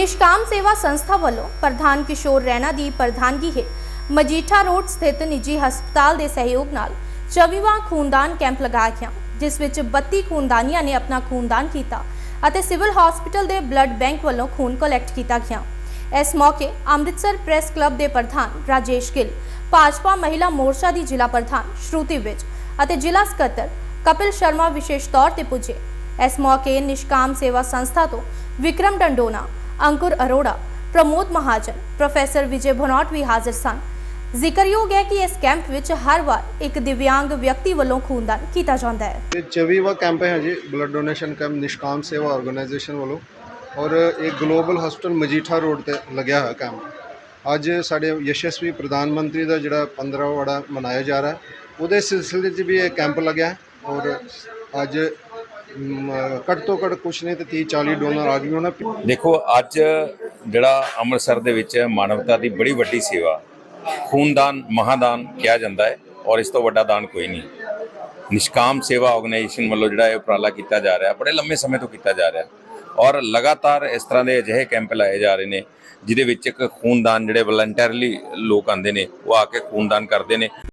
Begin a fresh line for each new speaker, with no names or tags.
ਨਿਸ਼ਕਾਮ ਸੇਵਾ ਸੰਸਥਾ ਵੱਲੋਂ ਪ੍ਰਧਾਨ ਕਿਸ਼ੋਰ ਰੈਣਾ ਦੀ ਪ੍ਰਧਾਨਗੀ ਹੇਠ ਮਜੀਠਾ ਰੋਡ ਸਥਿਤ ਨਿੱਜੀ ਹਸਪਤਾਲ ਦੇ ਸਹਿਯੋਗ ਨਾਲ 24ਵਾਂ ਖੂਨਦਾਨ ਕੈਂਪ ਲਗਾਇਆ ਗਿਆ, ਜਿਸ ਵਿੱਚ 32 ਖੂਨਦਾਨੀਆਂ ਨੇ ਆਪਣਾ ਖੂਨਦਾਨ ਕੀਤਾ ਅਤੇ ਸਿਵਲ ਹਸਪੀਟਲ ਦੇ ਬਲੱਡ ਬੈਂਕ ਵੱਲੋਂ ਖੂਨ ਕਲੈਕਟ ਕੀਤਾ ਗਿਆ। ਇਸ ਮੌਕੇ ਅੰਮ੍ਰਿਤਸਰ ਪ੍ਰੈਸ ਕਲੱਬ ਦੇ ਪ੍ਰਧਾਨ ਰਾਜੇਸ਼ ਗਿੱਲ, ਭਾਜਪਾ ਮਹਿਲਾ ਮੋਰਚਾ ਦੀ ਜ਼ਿਲ੍ਹਾ ਪ੍ਰਧਾਨ ਸ਼ਰੂਤੀ ਵਿਜ ਅਤੇ ਜ਼ਿਲ੍ਹਾ ਸਕੱਤਰ ਕਪਿਲ ਸ਼ਰਮਾ ਵਿਸ਼ੇਸ਼ ਤੌਰ ਤੇ ਪੁੱਜੇ। ਇਸ ਮੌਕੇ ਨਿਸ਼ਕਾਮ ਸੇਵਾ ਸੰਸਥਾ ਤੋਂ ਵਿਕਰਮ ਡੰਡੋਨਾ ਅੰਕੁਰ ਅਰੋੜਾ ਪ੍ਰਮੋਦ ਮਹਾਜਨ ਪ੍ਰੋਫੈਸਰ ਵਿਜੇ ਭਨੋਟ ਵੀ ਹਾਜ਼ਰ ਸਨ ਜ਼ਿਕਰਯੋਗ ਹੈ ਕਿ ਇਸ ਕੈਂਪ ਵਿੱਚ ਹਰ ਵਾਰ ਇੱਕ ਦਿਵਿਆਂਗ ਵਿਅਕਤੀ ਵੱਲੋਂ ਖੂਨਦਾਨ ਕੀਤਾ ਜਾਂਦਾ ਹੈ
ਇਹ 24ਵਾਂ ਕੈਂਪ ਹੈ ਜੀ ਬਲੱਡ ਡੋਨੇਸ਼ਨ ਕੈਂਪ ਨਿਸ਼ਕਾਮ ਸੇਵਾ ਆਰਗੇਨਾਈਜੇਸ਼ਨ ਵੱਲੋਂ ਔਰ ਇਹ ਗਲੋਬਲ ਹਸਪੀਟਲ ਮਜੀਠਾ ਰੋਡ ਤੇ ਲੱਗਿਆ ਹੋਇਆ ਕੈਂਪ ਅੱਜ ਸਾਡੇ ਯਸ਼ਸਵੀ ਪ੍ਰਧਾਨ ਮੰਤਰੀ ਦਾ ਜਿਹੜਾ 15 ਵੜਾ ਮਨਾਇਆ ਜਾ ਰਿਹਾ ਉਹਦੇ ਸਿਲਸਿਲੇ 'ਚ ਵੀ ਇਹ ਕੈਂਪ ਲੱਗਿਆ ਔਰ ਅੱਜ ਘੱਟ ਤੋਂ ਘੱਟ ਕੁਛ ਨਹੀਂ ਤੇ 30 40 ਡੋਨਰ ਆ ਗਏ ਉਹਨਾਂ
ਦੇਖੋ, ਅੱਜ ਜਿਹੜਾ ਅੰਮ੍ਰਿਤਸਰ ਦੇ ਵਿੱਚ ਮਾਨਵਤਾ ਦੀ ਬੜੀ ਵੱਡੀ ਸੇਵਾ, ਖੂਨਦਾਨ, ਮਹਾਦਾਨ ਕਿਹਾ ਜਾਂਦਾ ਹੈ ਔਰ ਇਸ ਤੋਂ ਵੱਡਾ ਦਾਨ ਕੋਈ ਨਹੀਂ। ਨਿਸ਼ਕਾਮ ਸੇਵਾ ਆਰਗੇਨਾਈਜੇਸ਼ਨ ਵੱਲੋਂ ਜਿਹੜਾ ਇਹ ਉਪਰਾਲਾ ਕੀਤਾ ਜਾ ਰਿਹਾ, ਬੜੇ ਲੰਮੇ ਸਮੇਂ ਤੋਂ ਕੀਤਾ ਜਾ ਰਿਹਾ। ਔਰ ਲਗਾਤਾਰ ਇਸ ਤਰ੍ਹਾਂ ਦੇ ਅਜਿਹੇ ਕੈਂਪ ਲਾਏ ਜਾ ਰਹੇ ਨੇ, ਜਿਹਦੇ ਵਿੱਚ ਇੱਕ ਖੂਨਦਾਨ ਜਿਹੜੇ ਵਲੰਟੀਅਰਲੀ ਲੋਕ ਆਉਂਦੇ ਨੇ, ਉਹ ਆ ਕੇ ਖੂਨਦਾਨ ਕਰਦੇ ਨੇ।